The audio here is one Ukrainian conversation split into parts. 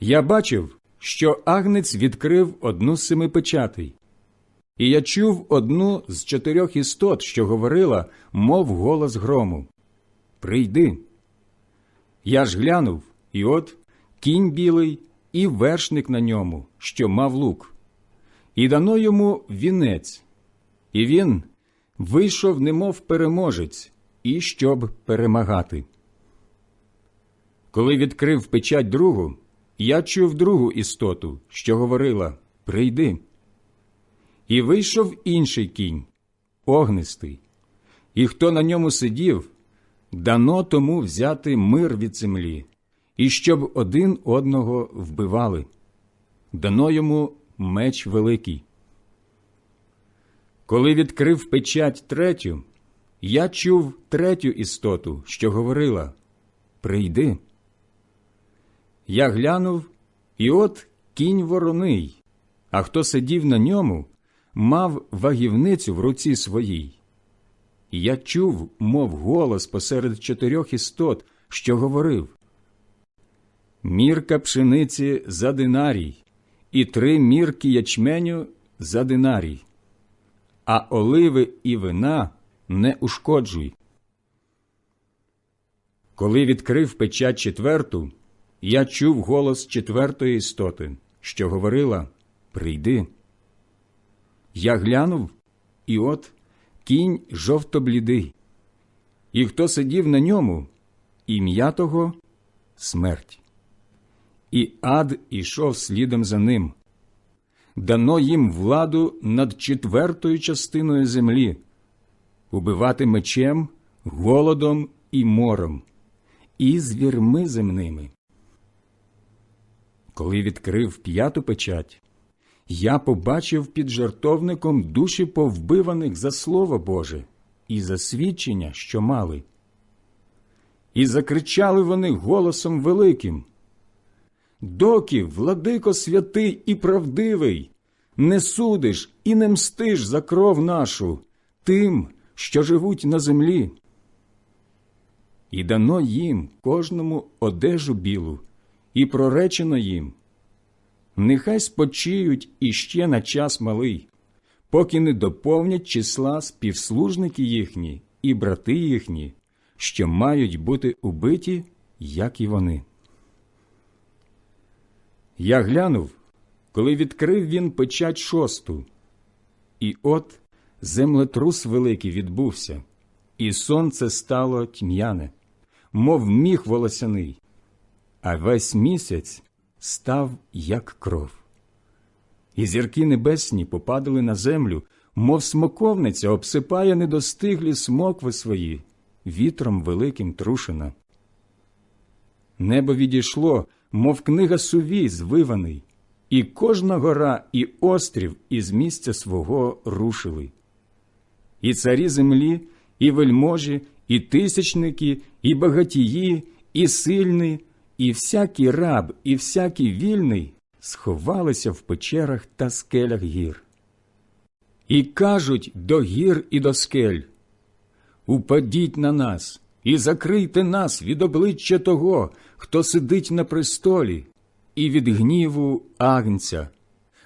Я бачив, що агнець відкрив одну з семи печатей, і я чув одну з чотирьох істот, що говорила, мов голос грому Прийди. Я ж глянув, і от кінь білий і вершник на ньому, що мав лук, і дано йому вінець, і він вийшов, немов переможець, і щоб перемагати. Коли відкрив печать другу, я чув другу істоту, що говорила Прийди. І вийшов інший кінь, огнистий, і хто на ньому сидів, дано тому взяти мир від землі, і щоб один одного вбивали. Дано йому меч великий. Коли відкрив печать третю, я чув третю істоту, що говорила Прийди. Я глянув, і от кінь вороний, а хто сидів на ньому, мав вагівницю в руці своїй. Я чув, мов голос посеред чотирьох істот, що говорив Мірка пшениці за динарій, і три мірки ячменю за динарій, а оливи і вина не ушкоджуй. Коли відкрив печать четверту, я чув голос четвертої істоти, що говорила Прийди. Я глянув, і от кінь жовто-блідий, і хто сидів на ньому, ім'я того смерть. І ад ішов слідом за ним. Дано їм владу над четвертою частиною землі, убивати мечем, голодом і мором, і звірми земними. Коли відкрив п'яту печать, я побачив під жартовником душі повбиваних за Слово Боже і за свідчення, що мали. І закричали вони голосом великим. Доки, владико святий і правдивий, не судиш і не мстиш за кров нашу тим, що живуть на землі. І дано їм кожному одежу білу, і проречено їм. Нехай спочиють іще на час малий, поки не доповнять числа співслужники їхні і брати їхні, що мають бути убиті, як і вони. Я глянув, коли відкрив він печать шосту, і от землетрус великий відбувся, і сонце стало тьмяне, мов міг волосяний, а весь місяць став як кров. І зірки небесні попадали на землю, мов смоковниця обсипає недостиглі смокви свої, вітром великим трушена. Небо відійшло, мов книга сувій звиваний, і кожна гора і острів із місця свого рушили. І царі землі, і вельможі, і тисячники, і багатії, і сильні, і всякий раб, і всякий вільний сховалися в печерах та скелях гір. І кажуть до гір і до скель Упадіть на нас і закрийте нас від обличчя того, хто сидить на престолі, і від гніву агнця,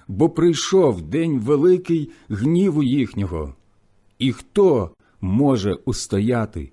бо прийшов день великий гніву їхнього. І хто може устояти?